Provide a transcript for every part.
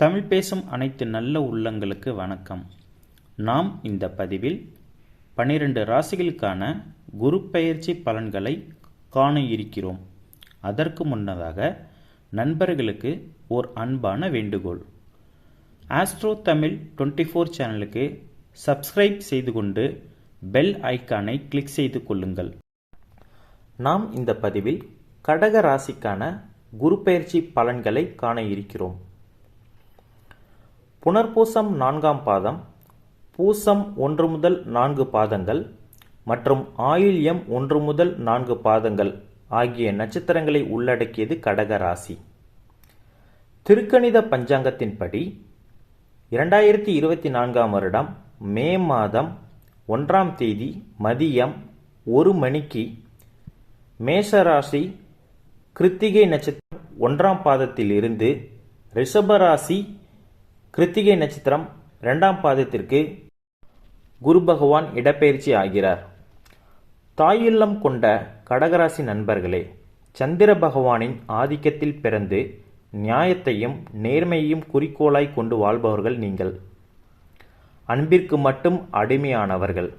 தமிழ் பேசும் அனைத்து நல்ல உள்ளங்களுக்கு வணக்கம். நாம் இந்த பதிவில் பன்னிரண்டு ராசிகளுக்கான குரு பயிற்சி பலன்களை காண இருக்கிறோம். அதற்கு முன்னதாக நண்பர்களுக்கு ஓர் அன்பான வேண்டுகோள். ஆஸ்ட்ரோ தமிழ் டுவெண்ட்டி ஃபோர் சேனலுக்கு சப்ஸ்கிரைப் செய்து கொண்டு பெல் ஐக்கானை கிளிக் செய்து கொள்ளுங்கள். நாம் இந்த பதிவில் கடக ராசிக்கான குரு பயிற்சி பலன்களை காண இருக்கிறோம். புனர்பூசம் நான்காம் பாதம் பூசம் ஒன்று முதல் நான்கு பாதங்கள் மற்றும் ஆயில்யம் ஒன்று முதல் நான்கு பாதங்கள் ஆகிய நட்சத்திரங்களை உள்ளடக்கியது கடக ராசி திருக்கணித பஞ்சாங்கத்தின்படி இரண்டாயிரத்தி இருபத்தி நான்காம் வருடம் மே மாதம் ஒன்றாம் தேதி மதியம் ஒரு மணிக்கு மேஷராசி கிருத்திகை நட்சத்திரம் ஒன்றாம் பாதத்தில் இருந்து ரிஷபராசி கிருத்திகை நட்சத்திரம் இரண்டாம் பாதத்திற்கு குரு பகவான் இடப்பெயர்ச்சி ஆகிறார். தாயுள்ளம் கொண்ட கடகராசி நண்பர்களே சந்திர பகவானின் ஆதிக்கத்தில் பிறந்து நியாயத்தையும் நேர்மையையும் குறிக்கோளாய் கொண்டு வாழ்பவர்கள் நீங்கள். அன்பிற்கு மட்டும் அடிமையானவர்கள்.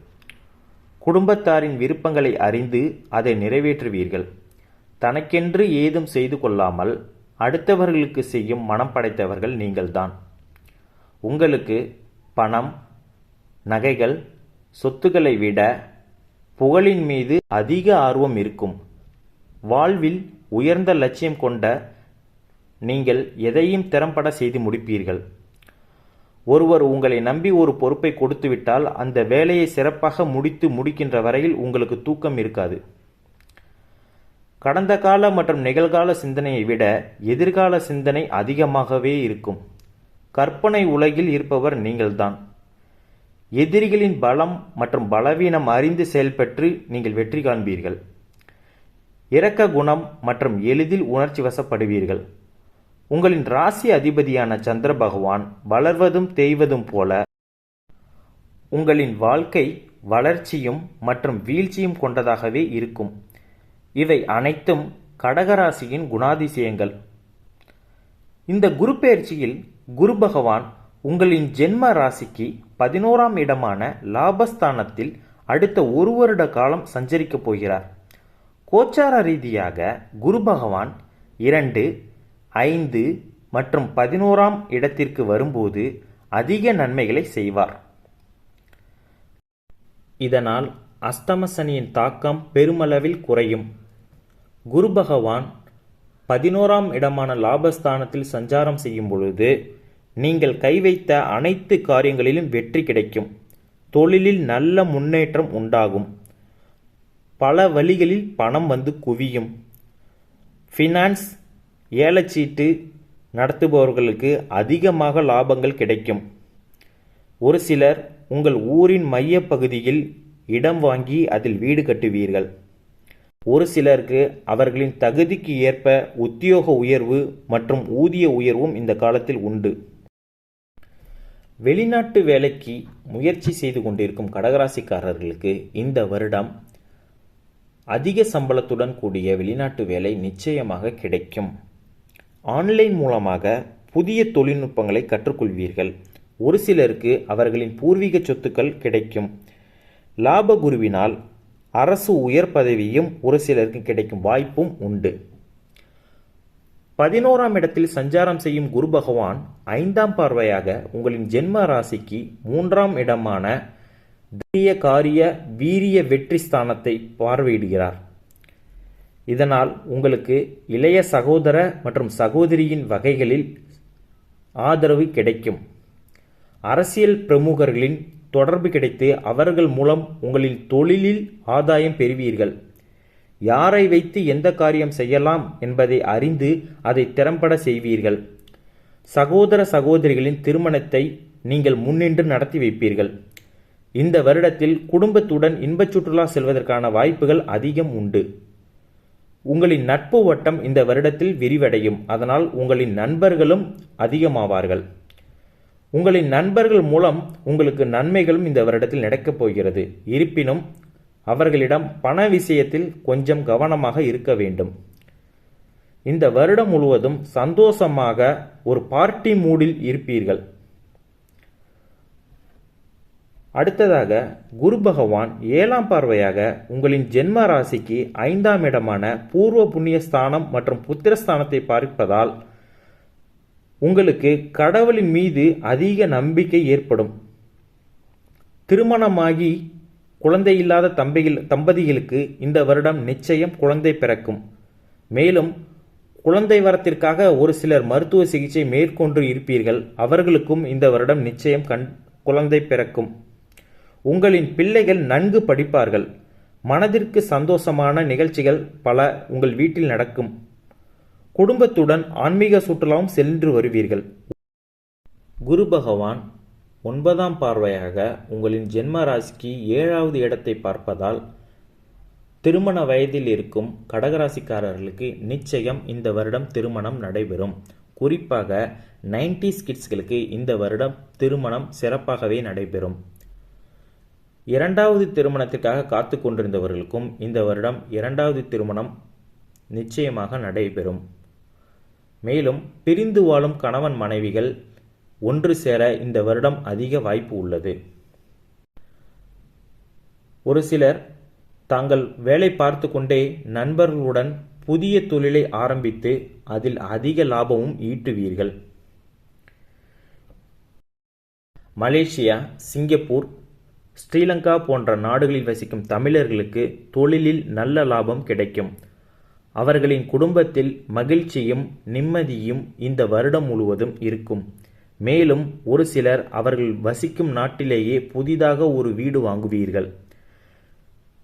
குடும்பத்தாரின் விருப்பங்களை அறிந்து அதை நிறைவேற்றுவீர்கள். தனக்கென்று ஏதும் செய்து கொள்ளாமல் அடுத்தவர்களுக்கு செய்யும் மனம் படைத்தவர்கள் நீங்கள்தான். உங்களுக்கு பணம் நகைகள் சொத்துக்களை விட புகழின் மீது அதிக ஆர்வம் இருக்கும். வாழ்வில் உயர்ந்த லட்சியம் கொண்ட நீங்கள் எதையும் திறம்பட செய்து முடிப்பீர்கள். ஒருவர் உங்களை நம்பி ஒரு பொறுப்பை கொடுத்துவிட்டால் அந்த வேலையை சிறப்பாக முடித்து முடிக்கின்ற வரையில் உங்களுக்கு தூக்கம் இருக்காது. கடந்த கால மற்றும் நிகழ்கால சிந்தனையை விட எதிர்கால சிந்தனை அதிகமாகவே இருக்கும். கற்பனை உலகில் இருப்பவர் நீங்கள்தான். எதிரிகளின் பலம் மற்றும் பலவீனம் அறிந்து செயல்பட்டு நீங்கள் வெற்றி காண்பீர்கள். இரக்க குணம் மற்றும் எளிதில் உணர்ச்சி வசப்படுவீர்கள். உங்களின் ராசி அதிபதியான சந்திர பகவான் வளர்வதும் தேய்வதும் போல உங்களின் வாழ்க்கை வளர்ச்சியும் மற்றும் வீழ்ச்சியும் கொண்டதாகவே இருக்கும். இவை அனைத்தும் கடகராசியின் குணாதிசயங்கள். இந்த குரு பயிற்சியில் குரு பகவான் உங்களின் ஜென்ம ராசிக்கு பதினோராம் இடமான லாபஸ்தானத்தில் அடுத்த ஒரு வருட காலம் சஞ்சரிக்கப் போகிறார். கோச்சார ரீதியாக குரு பகவான் இரண்டு ஐந்து மற்றும் பதினோராம் இடத்திற்கு வரும்போது அதிக நன்மைகளை செய்வார். இதனால் அஸ்தமசனியின் தாக்கம் பெருமளவில் குறையும். குரு பகவான் பதினோராம் இடமான லாபஸ்தானத்தில் சஞ்சாரம் செய்யும் பொழுது நீங்கள் கை வைத்த அனைத்து காரியங்களிலும் வெற்றி கிடைக்கும். தொழிலில் நல்ல முன்னேற்றம் உண்டாகும். பல வழிகளில் பணம் வந்து குவியும். ஃபினான்ஸ் ஏலச்சீட்டு நடத்துபவர்களுக்கு அதிகமாக லாபங்கள் கிடைக்கும். ஒரு சிலர் உங்கள் ஊரின் மைய பகுதியில் இடம் வாங்கி அதில் வீடு கட்டுவீர்கள். ஒரு சிலருக்கு அவர்களின் தகுதிக்கு ஏற்ப உத்தியோக உயர்வு மற்றும் ஊதிய உயர்வும் இந்த காலத்தில் உண்டு. வெளிநாட்டு வேலைக்கு முயற்சி செய்து கொண்டிருக்கும் கடகராசிக்காரர்களுக்கு இந்த வருடம் அதிக சம்பளத்துடன் கூடிய வெளிநாட்டு வேலை நிச்சயமாக கிடைக்கும். ஆன்லைன் மூலமாக புதிய தொழில்நுட்பங்களை கற்றுக்கொள்வீர்கள். ஒரு சிலருக்கு அவர்களின் பூர்வீக சொத்துக்கள் கிடைக்கும். லாப குருவினால் அரசு உயர் பதவியும் ஒரு சிலருக்கு கிடைக்கும் வாய்ப்பும் உண்டு. பதினோராம் இடத்தில் சஞ்சாரம் செய்யும் குரு பகவான் ஐந்தாம் பார்வையாக உங்களின் ஜென்ம ராசிக்கு மூன்றாம் இடமான தைரிய காரிய வீரிய வெற்றி ஸ்தானத்தை பார்வையிடுகிறார். இதனால் உங்களுக்கு இளைய சகோதர மற்றும் சகோதரியின் வகைகளில் ஆதரவு கிடைக்கும். அரசியல் பிரமுகர்களின் தொடர்பு கிடைத்து அவர்கள் மூலம் உங்களின் தொழிலில் ஆதாயம் பெறுவீர்கள். யாரை வைத்து எந்த காரியம் செய்யலாம் என்பதை அறிந்து அதை திறம்பட செய்வீர்கள். சகோதர சகோதரிகளின் திருமணத்தை நீங்கள் முன்னின்று நடத்தி வைப்பீர்கள். இந்த வருடத்தில் குடும்பத்துடன் இன்பச் சுற்றுலா செல்வதற்கான வாய்ப்புகள் அதிகம் உண்டு. உங்களின் நட்பு வட்டம் இந்த வருடத்தில் விரிவடையும். அதனால் உங்களின் நண்பர்களும் அதிகமாவார்கள். உங்களின் நண்பர்கள் மூலம் உங்களுக்கு நன்மைகளும் இந்த வருடத்தில் நடக்கப் போகிறது. இருப்பினும் அவர்களிடம் பண விஷயத்தில் கொஞ்சம் கவனமாக இருக்க வேண்டும். இந்த வருடம் முழுவதும் சந்தோஷமாக ஒரு பார்ட்டி மூடில் இருப்பீர்கள். அடுத்ததாக குரு பகவான் ஏழாம் பார்வையாக உங்களின் ஜென்ம ராசிக்கு ஐந்தாம் இடமான பூர்வ புண்ணிய ஸ்தானம் மற்றும் புத்திரஸ்தானத்தை பார்ப்பதால் உங்களுக்கு கடவுளின் மீது அதிக நம்பிக்கை ஏற்படும். திருமணமாகி குழந்தை இல்லாத தம்பிகள் தம்பதிகளுக்கு இந்த வருடம் நிச்சயம் குழந்தை பிறக்கும். மேலும் குழந்தை வரத்திற்காக ஒரு சிலர் மருத்துவ சிகிச்சை மேற்கொண்டு இருப்பீர்கள். அவர்களுக்கும் இந்த வருடம் நிச்சயம் கண் குழந்தை பிறக்கும். உங்களின் பிள்ளைகள் நன்கு படிப்பார்கள். மனதிற்கு சந்தோஷமான நிகழ்ச்சிகள் பல உங்கள் வீட்டில் நடக்கும். குடும்பத்துடன் ஆன்மீக சுற்றுலாவும் சென்று வருவீர்கள். குரு பகவான் ஒன்பதாம் பார்வையாக உங்களின் ஜென்ம ராசிக்கு ஏழாவது இடத்தை பார்ப்பதால் திருமண வயதில் இருக்கும் கடகராசிக்காரர்களுக்கு நிச்சயம் இந்த வருடம் திருமணம் நடைபெறும். குறிப்பாக நைன்டிஸ் கிட்ஸ்களுக்கு இந்த வருடம் திருமணம் சிறப்பாகவே நடைபெறும். இரண்டாவது திருமணத்திற்காக காத்து கொண்டிருந்தவர்களுக்கும் இந்த வருடம் இரண்டாவது திருமணம் நிச்சயமாக நடைபெறும். மேலும் பிரிந்து வாழும் கணவன் மனைவிகள் ஒன்று சேர இந்த வருடம் அதிக வாய்ப்பு உள்ளது. ஒரு சிலர் தாங்கள் வேலை பார்த்து கொண்டே நண்பர்களுடன் புதிய தொழிலை ஆரம்பித்து அதில் அதிக லாபமும் ஈட்டுவீர்கள். மலேசியா சிங்கப்பூர் ஸ்ரீலங்கா போன்ற நாடுகளில் வசிக்கும் தமிழர்களுக்கு தொழிலில் நல்ல லாபம் கிடைக்கும். அவர்களின் குடும்பத்தில் மகிழ்ச்சியும் நிம்மதியும் இந்த வருடம் முழுவதும் இருக்கும். மேலும் ஒரு சிலர் அவர்கள் வசிக்கும் நாட்டிலேயே புதிதாக ஒரு வீடு வாங்குவீர்கள்.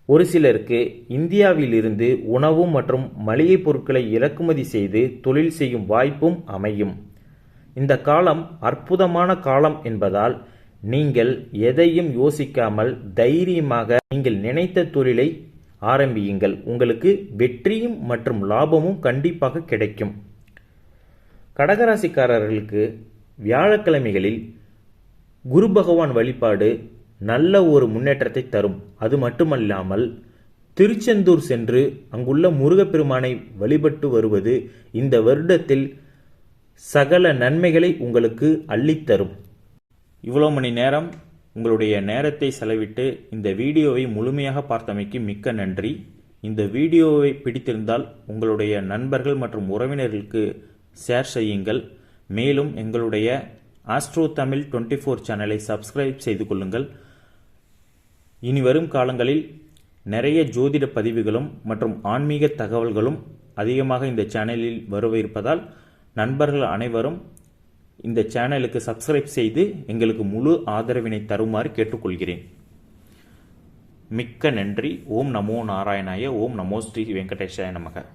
ஒரு சிலருக்கு இந்தியாவிலிருந்து உணவு மற்றும் மளிகை பொருட்களை இறக்குமதி செய்து தொழில் செய்யும் வாய்ப்பும் அமையும். இந்த காலம் அற்புதமான காலம் என்பதால் நீங்கள் எதையும் யோசிக்காமல் தைரியமாக நீங்கள் நினைத்த தொழிலை ஆரம்பியுங்கள். உங்களுக்கு வெற்றியும் மற்றும் லாபமும் கண்டிப்பாக கிடைக்கும். கடகராசிக்காரர்களுக்கு வியாழக்கிழமைகளில் குரு பகவான் வழிபாடு நல்ல ஒரு முன்னேற்றத்தை தரும். அது மட்டுமல்லாமல் திருச்செந்தூர் சென்று அங்குள்ள முருகப்பெருமானை வழிபட்டு வருவது இந்த வருடத்தில் சகல நன்மைகளை உங்களுக்கு அள்ளித்தரும். இவ்வளோ மணி நேரம் உங்களுடைய நேரத்தை செலவிட்டு இந்த வீடியோவை முழுமையாக பார்த்தமைக்கு மிக்க நன்றி. இந்த வீடியோவை பிடித்திருந்தால் உங்களுடைய நண்பர்கள் மற்றும் உறவினர்களுக்கு ஷேர் செய்யுங்கள். மேலும் எங்களுடைய ஆஸ்ட்ரோ தமிழ் டுவெண்ட்டி ஃபோர் சேனலை சப்ஸ்கிரைப் செய்து கொள்ளுங்கள். இனி வரும் காலங்களில் நிறைய ஜோதிட பதிவுகளும் மற்றும் ஆன்மீக தகவல்களும் அதிகமாக இந்த சேனலில் வரவிருப்பதால் நண்பர்கள் அனைவரும் இந்த சேனலுக்கு சப்ஸ்கிரைப் செய்து எங்களுக்கு முழு ஆதரவினை தருமாறு கேட்டுக்கொள்கிறேன். மிக்க நன்றி. ஓம் நமோ நாராயணாய. ஓம் நமோ ஸ்ரீ வெங்கடேஷாய நமக.